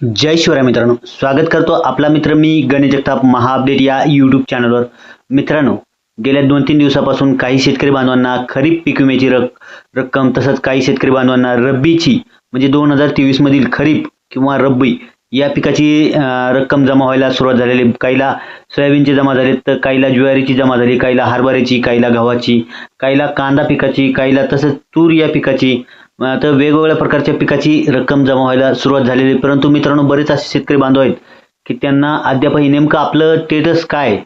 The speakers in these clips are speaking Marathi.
जय शिवराय मित्रांनो. स्वागत करतो आपला मित्र मी गणेश जगताप महा अपडेट या यूट्यूब चॅनलवर मित्रांनो गेल्या दोन तीन दिवसापासून काही शेतकरी बांधवांना खरीप पीक विम्याची रक रक्कम तसंच काही शेतकरी बांधवांना रब्बीची म्हणजे दोन हजार तेवीसमधील खरीप किंवा रब्बी या पिकाची रक्कम जमा व्हायला सुरुवात झालेली. काहीला सोयाबीनची जमा झाली तर काहीला ज्वारीची जमा झाली काहीला हरभऱ्याची काहीला गव्हाची काहीला कांदा पिकाची काहीला तसंच तूर या पिकाची. आता वेगवेगळ्या प्रकारच्या पिकाची रक्कम जमा व्हायला सुरुवात झालेली आहे. परंतु मित्रांनो बरेच असे शेतकरी बांधव आहेत की त्यांना अद्यापही नेमकं आपलं स्टेटस काय आहे?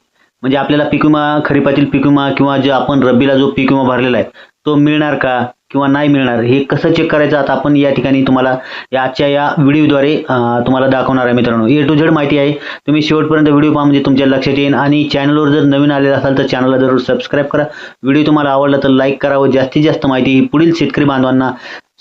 म्हणजे आपल्याला पीक विमा खरीपातील पीक विमा किंवा जे आपण रब्बीला जो पीक विमा भरलेला आहे तो मिळणार का किंवा नाही मिळणार? हे कसं चेक करायचं? आता आपण या ठिकाणी तुम्हाला या आजच्या या व्हिडिओद्वारे तुम्हाला दाखवणार आहे मित्रांनो. ए टू झेड माहिती आहे. तुम्ही शेवटपर्यंत व्हिडिओ पहा म्हणजे तुमच्या लक्षात येईल. आणि चॅनलवर जर नवीन आलेला असाल तर चॅनलला जरूर सबस्क्राईब करा. व्हिडिओ तुम्हाला आवडला तर लाईक करा व जास्तीत जास्त माहिती ही पुढील शेतकरी बांधवांना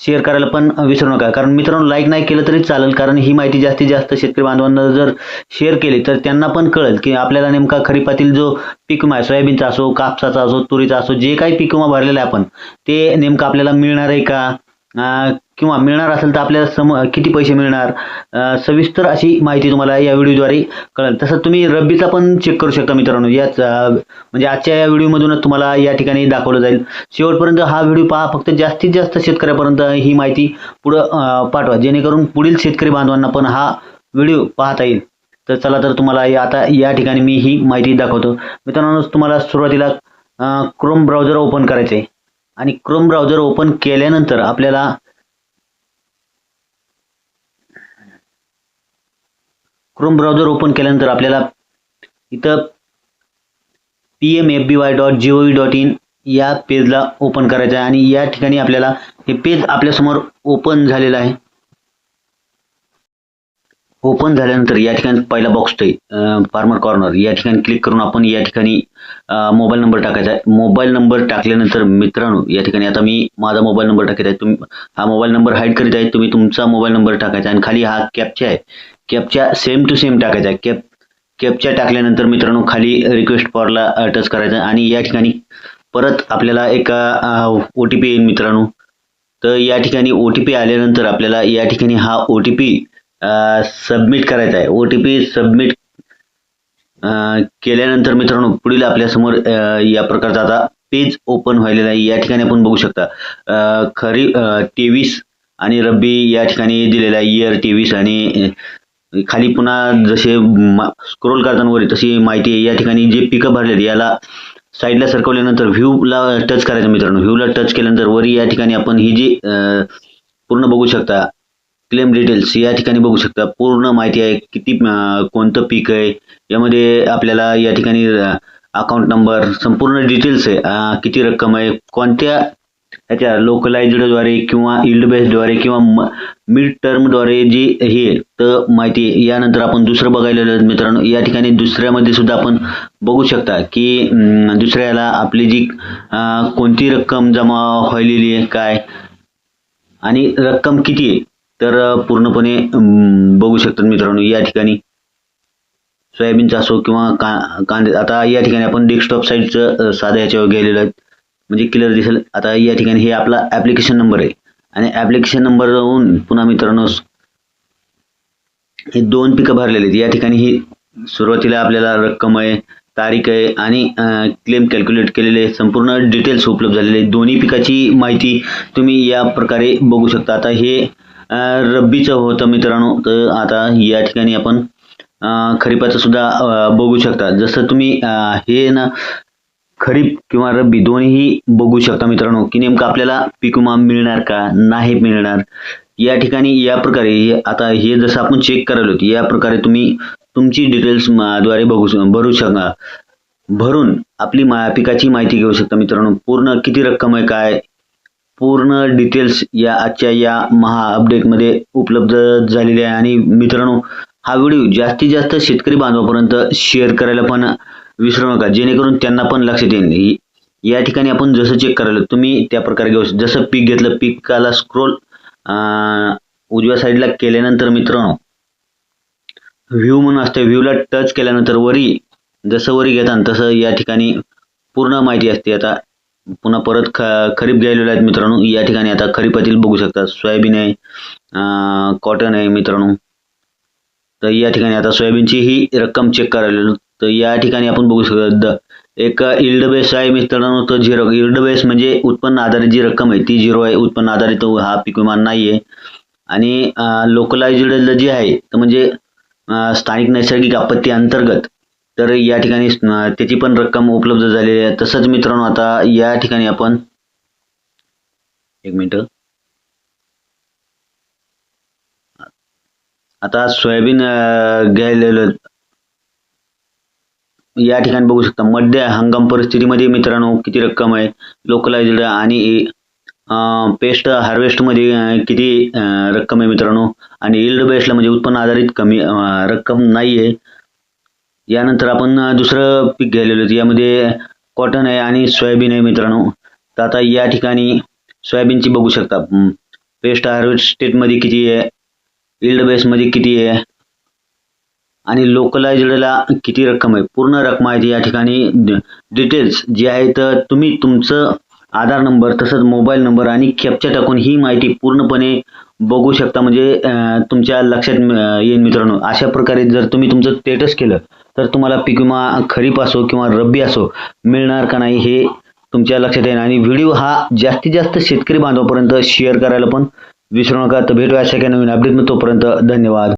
शेअर करायला पण विसरू नका. कारण मित्रांनो लाईक नाही केलं तरी चालेल. कारण ही माहिती जास्तीत जास्त शेतकरी बांधवांना जर शेअर केली तर त्यांना पण कळेल की आपल्याला नेमका खरीपातील जो पीक विमा आहे सोयाबीनचा असो कापसाचा असो तुरीचा असो जे काही पीक विमा भरलेला आहे आपण ते नेमकं आपल्याला मिळणार आहे का? किंवा मिळणार असेल तर आपल्याला सम किती पैसे मिळणार? सविस्तर अशी माहिती तुम्हाला या व्हिडिओद्वारे कळेल. तसं तुम्ही रब्बीचा पण चेक करू शकता मित्रांनो. याच म्हणजे आजच्या या व्हिडिओमधूनच तुम्हाला या ठिकाणी दाखवलं जाईल. शेवटपर्यंत हा व्हिडिओ पहा. फक्त जास्तीत जास्त शेतकऱ्यापर्यंत ही माहिती पुढं पाठवा. जेणेकरून पुढील शेतकरी बांधवांना पण हा व्हिडिओ पाहता येईल. तर चला तर तुम्हाला या- आता या ठिकाणी मी ही माहिती दाखवतो. मित्रांनो तुम्हाला सुरुवातीला क्रोम ब्राउझर ओपन करायचं आहे आणि क्रोम ब्राउझर ओपन केल्यानंतर आपल्याला क्रोम ब्राउझर ओपन केल्यानंतर आपल्याला इथं P M F B Y dot G O V dot in या पेजला ओपन करायचं आहे. आणि या ठिकाणी आपल्याला हे पेज आपल्यासमोर ओपन झालेलं आहे. ओपन झाल्यानंतर या ठिकाणी पहिला बॉक्स ते फार्मर कॉर्नर या ठिकाणी क्लिक करून आपण या ठिकाणी मोबाईल नंबर टाकायचा आहे. मोबाईल नंबर टाकल्यानंतर मित्रांनो या ठिकाणी आता मी माझा मोबाईल नंबर टाकत आहे. तुम्ही हा मोबाईल नंबर हाईड करीत आहे. तुम्ही तुमचा मोबाईल नंबर टाकायचा आहे. आणि खाली हा कॅपचा आहे. कॅपच्या सेम टू सेम टाकायचा आहे. कॅप कॅपच्या टाकल्यानंतर मित्रांनो खाली रिक्वेस्ट फॉरला टच करायचा आहे. आणि या ठिकाणी परत आपल्याला एक ओ टी पी येईल मित्रांनो. तर या ठिकाणी ओ टी पी आल्यानंतर आपल्याला या ठिकाणी हा ओ टी पी सबमिट करायचा आहे. ओ टी पी सबमिट केल्यानंतर मित्रांनो पुढील आपल्यासमोर या प्रकारचा आता पेज ओपन व्हायलेला आहे. या ठिकाणी आपण बघू शकता खरी तेवीस आणि रब्बी या ठिकाणी दिलेला आहे. इयर तेवीस आणि खाली पुन्हा जसे स्क्रोल करताना वर तशी माहिती आहे. या ठिकाणी जे पिकं भरलेत याला साईडला सरकवल्यानंतर व्ह्यूला टच करायचं मित्रांनो. व्ह्यूला टच केल्यानंतर वरी या ठिकाणी आपण ही जी पूर्ण बघू शकता क्लेम डिटेल्स या ठिकाणी बघू शकता. पूर्ण माहिती आहे किती कोणतं पीक आहे. यामध्ये आपल्याला या ठिकाणी अकाउंट नंबर संपूर्ण डिटेल्स आहे. किती रक्कम आहे. कोणत्या ह्याच्या लोकलाइज्डद्वारे किंवा इल्ड बेसद्वारे किंवा मिड टर्मद्वारे जी हे तर माहिती आहे. यानंतर आपण दुसरं बघायला मित्रांनो. या ठिकाणी दुसऱ्यामध्ये सुद्धा आपण बघू शकता की दुसऱ्याला आपली जी कोणती रक्कम जमा व्हायलेली आहे काय? आणि रक्कम किती आहे? तर पूर्णपणे बघू शकतात मित्रांनो या ठिकाणी सोयाबीनचा असो किंवा का कांदे आता या ठिकाणी आपण डेस्कटॉप साईडचं साध्या ह्याच्यावर गेलेलं आहे म्हणजे क्लिअर दिसेल. आता या ठिकाणी हे आपला ॲप्लिकेशन नंबर आहे. आणि ॲप्लिकेशन नंबरहून पुन्हा मित्रांनो हे दोन पिकं भरलेले आहेत. या ठिकाणी ही सुरुवातीला आपल्याला रक्कम आहे तारीख आहे आणि क्लेम कॅल्क्युलेट केलेले संपूर्ण डिटेल्स उपलब्ध झालेले आहेत. दोन्ही पिकाची माहिती तुम्ही या प्रकारे बघू शकता. आता हे रब्बीचं होतं मित्रांनो. तर आता या ठिकाणी आपण खरीपाचं सुद्धा बघू शकता. जसं तुम्ही हे ना खरीप किंवा रब्बी दोन्ही बघू शकता मित्रांनो की नेमकं आपल्याला पीक विमा मिळणार का नाही मिळणार? या ठिकाणी या प्रकारे हे- आता हे जसं आपण चेक करायला होतो या प्रकारे तुम्ही तुमची डिटेल्सद्वारे बघू भरू शकता. भरून आपली मा पिकाची माहिती घेऊ शकता मित्रांनो. पूर्ण किती रक्कम आहे काय पूर्ण डिटेल्स या आजच्या या महा अपडेटमध्ये उपलब्ध झालेले आहे. आणि मित्रांनो हा व्हिडिओ जास्तीत जास्त शेतकरी बांधवापर्यंत शेअर करायला पण विसरू नका. जेणेकरून त्यांना पण लक्षात येईल. या ठिकाणी आपण जसं चेक करायला तुम्ही त्या प्रकारे घेऊ जसं पीक घेतलं पिकाला स्क्रोल उजव्या साईडला केल्यानंतर मित्रांनो व्ह्यू म्हणून असते. व्ह्यूला टच केल्यानंतर वरी जसं वरी घेतात तसं या ठिकाणी पूर्ण माहिती असते. आता पुन्हा परत ख खरीप गेलेले आहेत मित्रांनो. या ठिकाणी आता खरीपातील बघू शकता. सोयाबीन आहे कॉटन आहे मित्रांनो. तर या ठिकाणी आता सोयाबीनची ही रक्कम चेक करायला तर या ठिकाणी आपण बघू शकतो द एक इल्ड बेस आहे मित्रांनो. तर झिरो इल्ड बेस म्हणजे उत्पन्न आधारित जी रक्कम आहे ती झिरो आहे. उत्पन्न आधारित हा पीक विमा नाही आहे आणि लोकलाइज्ड जी आहे तर म्हणजे स्थानिक नैसर्गिक आपत्ती अंतर्गत तर या ठिकाणी त्याची पण रक्कम उपलब्ध झालेली आहे. तसंच मित्रांनो आता या ठिकाणी आपण एक मिनिट. आता सोयाबीन अं, या ठिकाणी बघू शकता मध्य हंगाम परिस्थितीमध्ये मित्रांनो किती रक्कम आहे लोकलाइज्ड आणि पेस्ट हार्वेस्टमध्ये किती रक्कम आहे मित्रांनो. आणि इल्ड बेस्टला म्हणजे उत्पन्न आधारित कमी रक्कम नाही आहे यानंतर आपण दुसरं पीक घ्यायलेलं होतं. यामध्ये कॉटन आहे आणि सोयाबीन आहे मित्रांनो. तर आता या ठिकाणी सोयाबीनची बघू शकता. पेस्ट हार्वेस्ट स्टेटमध्ये किती आहे? इल्ड बेसमध्ये किती आहे? आणि लोकलाइज्डला किती रक्कम आहे? पूर्ण रक्कम आहे ती या ठिकाणी. डिटेल्स जे आहे तर तुम्ही तुमचं आधार नंबर तसंच मोबाईल नंबर आणि कॅप्चा टाकून ही माहिती पूर्णपणे बघू शकता. म्हणजे तुमच्या लक्षात येईल मित्रांनो. अशा प्रकारे जर तुम्ही तुमचं स्टेटस केलं तर तुम्हाला पीक विमा खरीप असो किंवा रब्बी असो मिळणार का नाही हे तुमच्या लक्षात येईल. आणि व्हिडिओ हा जास्तीत जास्त शेतकरी बांधवापर्यंत शेअर करायला पण विसरू नका. तर भेटूया अशा काही नवीन अपडेट तोपर्यंत धन्यवाद.